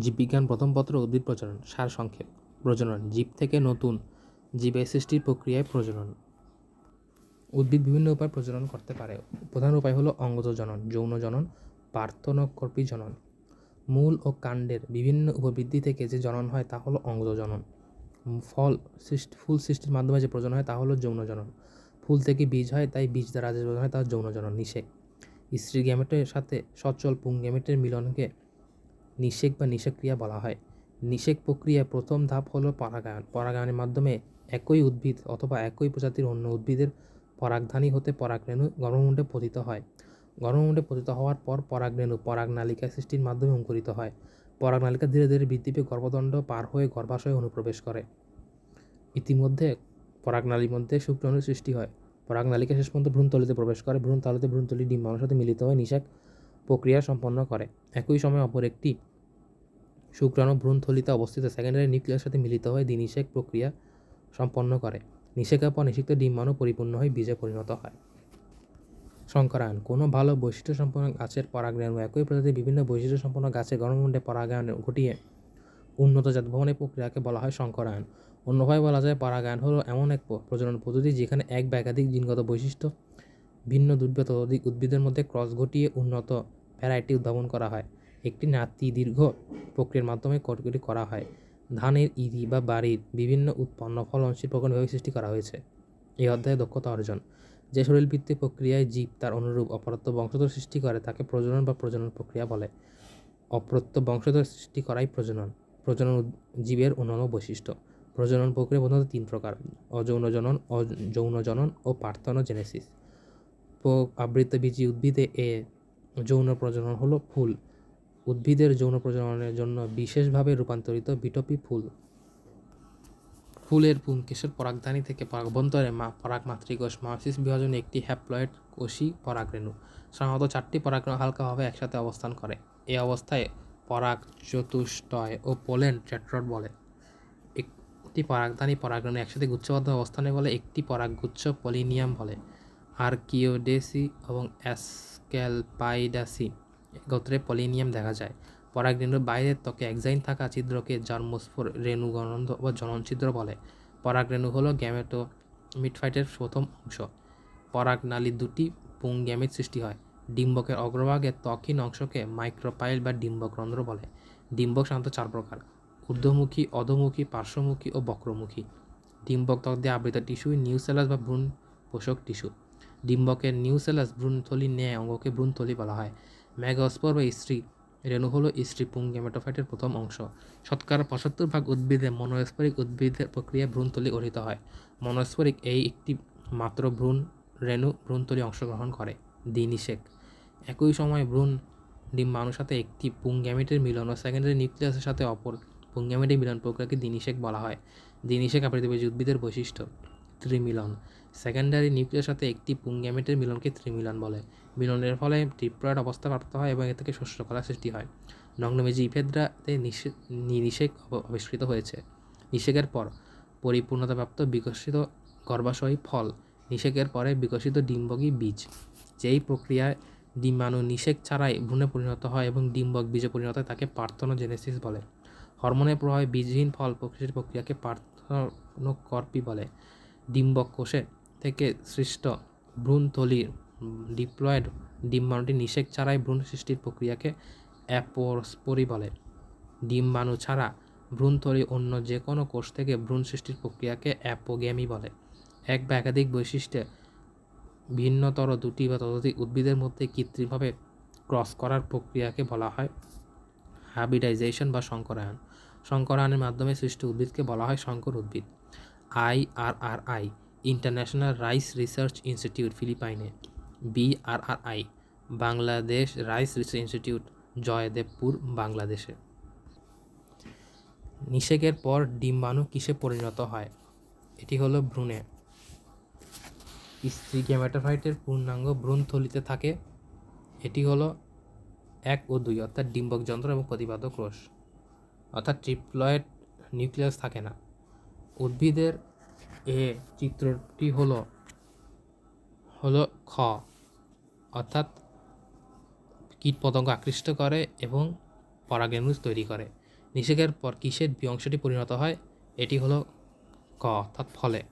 জীববিজ্ঞান প্রথম পত্র উদ্ভিদ প্রজনন, সার সংক্ষেপ। প্রজনন, জীব থেকে নতুন জীবের সৃষ্টির প্রক্রিয়ায় প্রজনন। উদ্ভিদ বিভিন্ন উপায়ে প্রজনন করতে পারে। প্রধান উপায় হলো অঙ্গজ জনন, যৌন জনন, পার্থনকর্পী জনন। মূল ও কাণ্ডের বিভিন্ন উপবৃদ্ধি থেকে যে জনন হয় তা হলো অঙ্গজ জনন। ফল সৃষ্টি, ফুল সৃষ্টির মাধ্যমে যে প্রজনন হয় তা হলো যৌন জনন। ফুল থেকে বীজ হয়, তাই বীজ দ্বারা যে প্রজনন হয় তা যৌন জনন, নিষেক। স্ত্রী গ্যামেটের সাথে সচল পুং গ্যামেটের মিলনকে নিষেক বা নিষেক্রিয়া বলা হয়। নিষেক প্রক্রিয়ার প্রথম ধাপ হলো পরাগায়ন। পরাগায়নের মাধ্যমে একই উদ্ভিদ অথবা একই প্রজাতির অন্য উদ্ভিদের পরাগধানী হতে পরাগরেণু গর্ভমুণ্ডে পতিত হয়। গর্ভমুণ্ডে পতিত হওয়ার পর পরাগরেণু পরাগনালিকা সৃষ্টির মাধ্যমে অঙ্কুরিত হয়। পরাগনালিকা ধীরে ধীরে বৃদ্ধি পেয়ে গর্ভদণ্ড পার হয়ে গর্ভাশয়ে অনুপ্রবেশ করে। ইতিমধ্যে পরাগনালীর মধ্যে শুক্রাণুর সৃষ্টি হয়। পরাগনালিকা শেষ পর্যন্ত ভ্রূণতলিতে প্রবেশ করে। ভ্রূণতলিতে ভ্রূণতলি ডিম্বাণুর সাথে মিলিত হয় নিষেক। প্রক্রিয়া সম্পন্ন করে। একই সময় অপর একটি শুক্রাণু ভ্রূণথলিতে অবস্থিত। সেকেন্ডারি নিউক্লিয়ার সাথে মিলিত হয়ে দিনিষেক প্রক্রিয়া সম্পন্ন করে। নিষেকের পর নিষিক্ত ডিম্বাণু পরিপূর্ণ হয়ে বীজে পরিণত হয়। সংকরায়ন। কোনো ভালো বৈশিষ্ট্য সম্পন্ন গাছের পরাগরেণু একই প্রজাতির বিভিন্ন বৈশিষ্ট্য সম্পন্ন গাছের গণমুণ্ডে পরাগায়ন ঘটিয়ে উন্নত জাত ভবনের প্রক্রিয়াকে বলা হয় সংকরায়ন। অন্যভাবে বলা যায়, পরাগায়ন হলো এমন এক প্রজনন পদ্ধতি যেখানে এক বা একাধিক জিনগত বৈশিষ্ট্য ভিন্ন দুর্বৃত ততোধিক উদ্ভিদের মধ্যে ক্রস ঘটিয়ে উন্নত ভ্যারাইটি উদ্ভাবন করা হয়। একটি নাতি দীর্ঘ প্রক্রিয়ার মাধ্যমে কটকটি করা হয়। ধানের ইরি বা বাড়ির বিভিন্ন উৎপন্ন ফলনশীল প্রকরণভাবে সৃষ্টি করা হয়েছে। এই অধ্যায়ে দক্ষতা অর্জন। যে শরীরভিত্তিক প্রক্রিয়ায় জীব তার অনুরূপ অপরত্ব বংশধর সৃষ্টি করে, তাকে প্রজনন বা প্রজনন প্রক্রিয়া বলে। অপরত্ব বংশধর সৃষ্টি করাই প্রজনন। প্রজনন জীবের অন্যান্য বৈশিষ্ট্য। প্রজনন প্রক্রিয়া প্রধানত তিন প্রকার অযৌন জনন অযৌন জনন আবৃতবীজী উদ্ভিদে এ যৌন প্রজনন হলো ফুল। উদ্ভিদের যৌন প্রজননের জন্য বিশেষভাবে রূপান্তরিত বিটপি ফুল। ফুলের পুংকেশের পরাগধানী থেকে পরাগভন্তরে মা পরাগ মাতৃকোষ মায়োসিস বিভাজনে একটি হ্যাপ্লয়েড কোষী পরাগরেণু সাধারণত চারটি পরাগরেণু হালকাভাবে একসাথে অবস্থান করে। এ অবস্থায় পরাগ, চতুষ্টয় ও পোলেন টেট্রড বলে। একটি পরাগধানী পরাগরেণু একসাথে গুচ্ছবদ্ধ অবস্থানে বলে, একটি পরাগগুচ্ছ পলিনিয়াম বলে। আর্কিওডেসি এবং অ্যাসক্যালপাইডাসি গোত্রে পলিনিয়াম দেখা যায়। পরাগরেণুর বাইরের ত্বকে একজাইন থাকা ছিদ্রকে জার্মোস্ফোর রেণু গণন্ধ বা জননছিদ্র বলে। পরাগরেণু হলো গ্যামেটো মিটফাইটের প্রথম অংশ। পরাগনালী দুটি পুং গ্যামেট সৃষ্টি হয়। ডিম্বকের অগ্রভাগের ত্বকহীন অংশকে মাইক্রোপাইল বা ডিম্বক রন্ধ্র বলে। ডিম্বক সাধারণত চার প্রকার, ঊর্ধ্বমুখী, অধোমুখী, পার্শ্বমুখী ও বক্রমুখী। ডিম্বক ত্বক দিয়ে আবৃত টিস্যু নিউসেলাস বা ভ্রূণ পোষক টিস্যু। ডিম্বকের নিউসেলাস ভ্রূণথলি ন্যায় অঙ্গকে ভ্রূণথলি বলা হয়। ম্যাগস্পর বা স্ত্রী, রেণু হলো স্ত্রী পুং গ্যামেটোফাইটের প্রথম অংশ। শতকরা পঁচাত্তর ভাগ উদ্ভিদে মনোস্পরিক উদ্ভিদের প্রক্রিয়া ভ্রূণথলি গঠিত হয়। মনোস্পরিক এই একটি মাত্র ভ্রূণ, রেণু ভ্রূণথলি অংশগ্রহণ করে দিনিষেক একই সময় ভ্রূণ ডিম্বাণুর সাথে একটি পুংগ্যামিটের মিলন ও সেকেন্ডারি নিউক্লিয়াসের সাথে অপর পুংগ্যামিটের মিলন প্রক্রিয়াকে দিনিষেক বলা হয়। দিনিশেক আপৃতবীজ উদ্ভিদের বৈশিষ্ট্য, ত্রিমিলন। সেকেন্ডারি নিউক্লিয়াসের সাথে একটি পুংগ্যামিটের মিলনকে ত্রিমিলন বলে। মিলনের ফলে ট্রিপ্লয়েড অবস্থা প্রাপ্ত হয় এবং এ থেকে শস্যকলা সৃষ্টি হয়। নগ্নমেজি ইফেদ্রাতে নিষে- নিষেক আবিষ্কৃত হয়েছে। নিষেকের পর পরিপূর্ণতাপ্রাপ্ত বিকশিত গর্ভাশয়ী ফল, নিষেকের পরে বিকশিত ডিম্বকী বীজ। যেই প্রক্রিয়ায় ডিম্বাণু নিষেক ছাড়াই ভ্রূণে পরিণত হয় এবং ডিম্বক বীজে পরিণত হয় তাকে পার্থনোজেনেসিস বলে। হরমোনের প্রভাবে বীজহীন ফল প্রকৃতির প্রক্রিয়াকে পার্থনোকর্পী বলে। ডিম্বক কোষে থেকে সৃষ্ট ভ্রূণথলির ডিপ্লয়েড ডিম্বাণুটি নিষেক ছাড়াই ভ্রূণ সৃষ্টির প্রক্রিয়াকে অ্যাপোস্পোরি বলে। ডিম্বাণু ছাড়া ভ্রূণথলি অন্য যে কোনো কোষ থেকে ভ্রূণ সৃষ্টির প্রক্রিয়াকে অ্যাপোগ্যামি বলে। এক বা একাধিক বৈশিষ্ট্যে ভিন্নতর দুটি বা ততোধিক উদ্ভিদের মধ্যে কৃত্রিমভাবে ক্রস করার প্রক্রিয়াকে বলা হয় হাবিডাইজেশন বা সংকরায়ন। সংকরায়নের মাধ্যমে সৃষ্ট উদ্ভিদকে বলা হয় সংকর উদ্ভিদ, I R R I. International rice research institute, ফিলিপাইনে। BRRI Bangladesh rice research institute, Joydebpur, বাংলাদেশে। নিষেকের পর ডিম্বাণু কিসে পরিণত হয়? এটি হলো ভ্রূণে। স্ত্রী গ্যামেটোফাইটের পূর্ণাঙ্গ ভ্রূণথলিতে থাকে। এটি হলো এক ও দুই, অর্থাৎ ডিম্বক যন্ত্র এবং প্রতিপাদক কোষ। অর্থাৎ ট্রিপ্লয়েড নিউক্লিয়াস থাকে না। উদ্ভিদের এ চিত্রটি হল, হলো খ। অর্থাৎ কীটপতঙ্গ আকৃষ্ট করে এবং পরাগেনুস তৈরি করে। নিষেকের পর কিসের অংশটি পরিণত হয়? এটি হলো ক, অর্থাৎ ফলে।